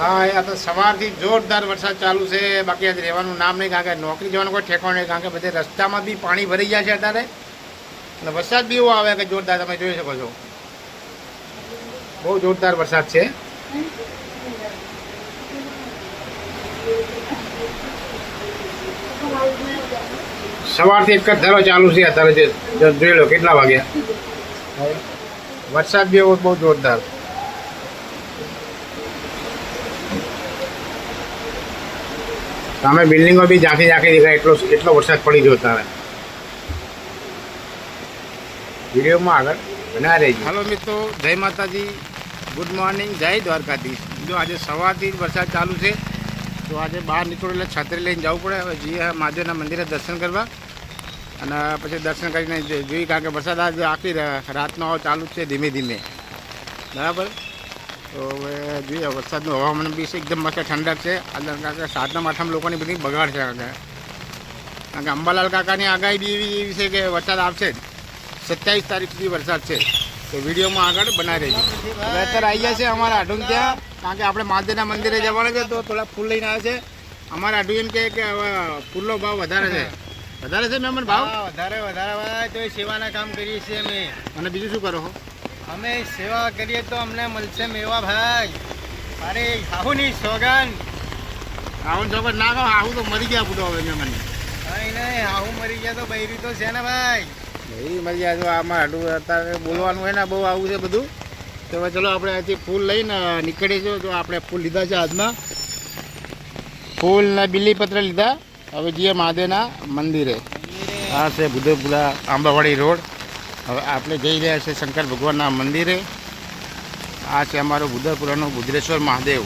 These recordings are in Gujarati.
હા અહીંયા તો સવારથી જોરદાર વરસાદ ચાલુ છે. બાકી આજે રહેવાનું નામ નહીં, કારણ કે નોકરી જવાનું કોઈ ઠેકો નહીં, કારણ કે બધે રસ્તામાં બી પાણી ભરી ગયા છે અત્યારે. અને વરસાદ બી એવો આવે કે જોરદાર, તમે જોઈ શકો છો. બહુ જોરદાર વરસાદ છે. સવારથી એક જ ધારો ચાલુ છે અત્યારે જોઈ લો કેટલા વાગ્યા. વરસાદ બી એવો બહુ જોરદાર. સામે બિલ્ડિંગો બી ઝાંખી ઝાંખી દેખાય, એટલો એટલો વરસાદ પડી ગયો તારે. વિડીયોમાં આગળ બના રહેજો. હલો મિત્રો, જય માતાજી, ગુડ મોર્નિંગ, જય દ્વારકાધીશ. જો આજે સવારથી વરસાદ ચાલુ છે, તો આજે બહાર નીકળો એટલે છત્રી લઈને જવું પડે. હવે જઈએ મહાદેવના મંદિરે દર્શન કરવા. અને પછી દર્શન કરીને જોઈએ કારણ કે વરસાદ આજે આખી રાતનો ચાલુ છે ધીમે ધીમે. બરાબર? તો હવે જોઈએ વરસાદનું હવામાન બી છે એકદમ મસ્ત ઠંડક છે. કારણ કે સાતમ આઠમ લોકોની બધી બગાડ છે કારણ કે કારણ કે અંબાલાલ કાકાની આગાહી બી એવી એવી છે કે વરસાદ આવશે જ. સત્યાવીસ તારીખ સુધી વરસાદ છે. તો વિડીયોમાં આગળ બનાવી રહી છે અત્યારે આવી ગયા છે અમારા આઢું ત્યાં. કારણ કે આપણે મહાદેવના મંદિરે જવાના છે તો થોડા ફૂલ લઈને આવે છે. અમારા આઢું એમ કે હવે ફૂલનો ભાવ વધારે છે. વધારે છે મેમન ભાવ? વધારે વધારે. તો સેવાના કામ કરીએ છીએ અમે. અને બીજું શું કરો છો અમે સેવા કરીએ તો અમને મળશે મેવા ભાઈ. અરે હાહુની સોગન આવું સોગન ના કહો આવું તો મરી ગયા ફૂટો હવે મને નહીં નહીં હાહુ મરી ગયા તો બૈરી તો છે ને ભાઈ. બૈરી મરી ગયા તો આમાં હાડું અત્યારે બોલવાનું હોય ને બહુ આવું છે બધું. તો હવે ચલો આપણે અહીંથી ફૂલ લઈને નીકળીશું. તો આપણે ફૂલ લીધા છે હાથમાં. ફૂલ ને બિલીપત્ર લીધા. હવે જઈએ મહાદેવના મંદિરે. આ છે બુધપુરા આંબાવાડી રોડ. હવે આપણે જઈ રહ્યા છીએ શંકર ભગવાનના મંદિરે. આ છે અમારું બુધપુરાનું બુદ્રેશ્વર મહાદેવ.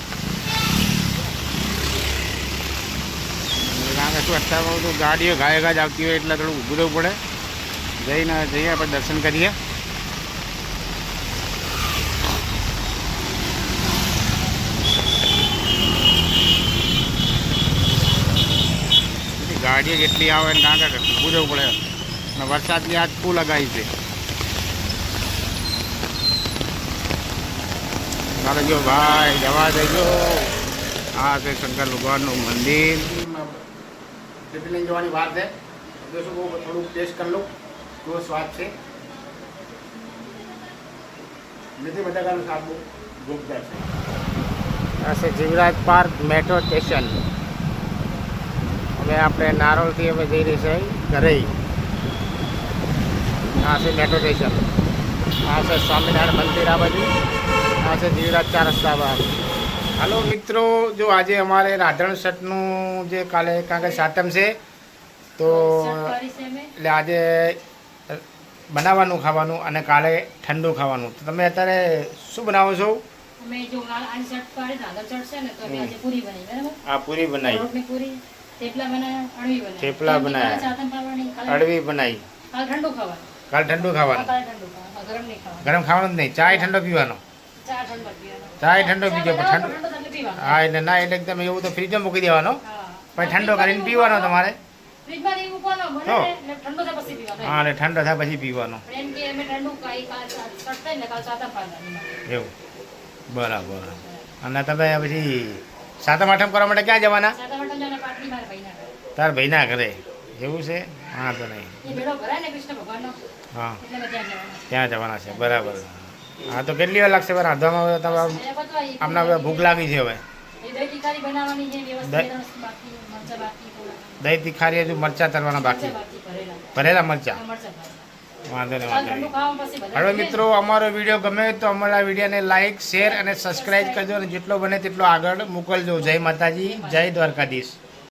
કારણ કે શું અત્યારમાં બધું ગાડીઓ ગાય ગાજ આવતી હોય એટલે થોડું ઊભું પડે. જઈને જઈએ આપણે દર્શન કરીએ. ગાડીઓ જેટલી આવે કારણ કે ઊભું રહેવું પડે. અને વરસાદની આજ ફૂલ લગાવી છે. ચાલો જો ભાઈ જવા દેજો. આ છે શંકર ભગવાનનું મંદિર. લઈને જવાની વાત છે. જો શું બહુ થોડુંક ટેસ્ટ કરી લઉં કેવો સ્વાદ છે. નથી બટાકાનું શાક બહુ જોરદાર છે. આ છે જીવરાજ પાર્ક મેટ્રો સ્ટેશન. હવે આપણે નારોલથી હવે જઈ રહી છે ઘરે. આ છે મેટ્રો સ્ટેશન. આ છે સ્વામિનારાયણ મંદિર આ બાજુ. આ છે જીવરાજ ચાર રસ્તા બહાર હાલો મિત્રો જો આજે અમારે રાધણ સટનું જે કાલે કારણ કે સાતમ છે તો એટલે આજે બનાવવાનું ખાવાનું અને કાલે ઠંડુ ખાવાનું. તો તમે અત્યારે શું બનાવો છો? આ- પૂરી બનાવી થેપલા બનાવ્યા અડવી બનાવી. કાલે ઠંડુ ખાવાનું. ગરમ ખાવાનું જ નહીં ચાય ઠંડો પીવાનો. ચા ઠંડો પીજો પણ ઠંડો હા એટલે ના એટલે તમે એવું તો ફ્રીજમાં મૂકી દેવાનો. પણ પછી ઠંડો કરીને પીવાનો તમારે. હો. ને એટલે ઠંડો થાય પછી પીવાનો એવું. બરાબર. અને તમે પછી સાતમ આઠમ કરવા માટે ક્યાં જવાના. તાર ભાઈના ઘરે. એવું છે? હા. તો નહીં હા ત્યાં જવાના છે. બરાબર. હા તો કેટલી વાર લાગશે રાંધવામાં? હવે એટલે આમને હવે ભૂખ લાગી છે હવે. દહીં તીખારી હજુ મરચાં તરવાના બાકી. ભરેલા. મરચા. વાંધો નહીં વાંધો નહીં. હવે મિત્રો અમારો વીડિયો ગમે તો અમારા વિડીયોને લાઇક શેર અને સબસ્ક્રાઈબ કરજો અને જેટલો બને તેટલો આગળ મોકલજો. જય માતાજી જય દ્વારકાધીશ.